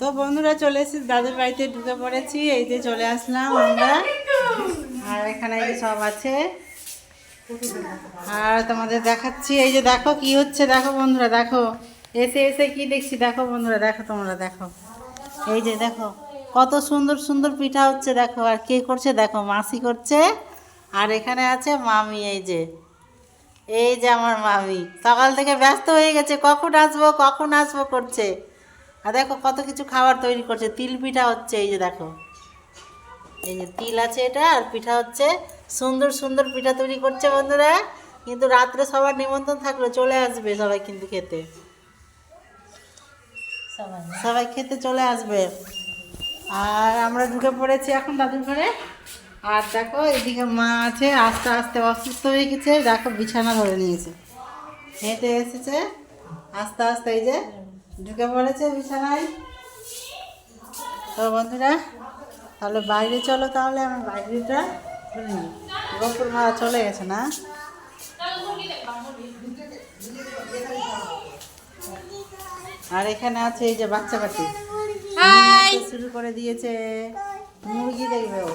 তো বন্ধুরা চলে এসেছি, দাদুর বাড়িতে ঢুকে পড়েছি, এই যে চলে আসলাম আমরা। আর এখানে এই সব আছে। আর তোমাদের দেখাচ্ছি, এই যে দেখো কি হচ্ছে, দেখো বন্ধুরা, দেখো। এসে এসে কি দেখছি, দেখো বন্ধুরা, দেখো তোমরা, দেখো। এই যে দেখো, কত সুন্দর সুন্দর পিঠা হচ্ছে, দেখো। আর কে করছে, দেখো, মাসি করছে। আর এখানে আছে মামি, এই যে। এই যে আমার মামি। সকাল থেকে ব্যস্ত হয়ে গেছে, কখন আসব কখন আসব করছে। আর দেখো কত কিছু খাবার তৈরি করছে। তিল পিঠা হচ্ছে এই যে দেখো। এই যে তিল আছে এটা আর পিঠা হচ্ছে। সুন্দর সুন্দর পিঠা তৈরি করছে বন্ধুরা। কিন্তু রাত্রে সবার নিমন্ত্রণ থাকল চলে আসবে সবাই কিন্তু খেতে। সবাই খেতে চলে আসবে। আর আমরা ঢুকে পড়েছি এখন দাদুর ঘরে। আর দেখো এদিকে মা আছে আস্তে আস্তে অসুস্থ হয়ে গেছে। দেখো বিছানা ধরে নিয়েছে। হেঁটে এসেছে আস্তে আস্তে এই যে ঢুকে পড়েছে বিছানায়। তো বন্ধুরা তাহলে বাইরে চলো তাহলে আমার বাইরেটা খুলে নিই গোপুর মারা চলে গেছে না? আর এখানে আছে এই যে বাচ্চা হাই! শুরু করে দিয়েছে। মুরগি দেখবে ও?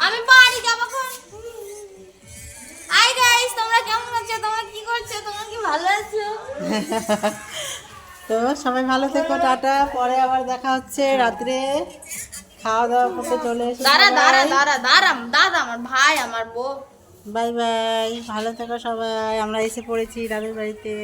আমি বাড়ি যাব তো সবাই ভালো থেকো টাটা। পরে আবার দেখা হচ্ছে রাত্রে। খাওয়া দাওয়া করতে চলে এসে দাঁড়া দাঁড়া দাঁড়া দাঁড়া দাদা আমার ভাই আমার বউ। বাই বাই ভালো থেকো সবাই। আমরা এসে পড়েছি দাদুর বাড়িতে।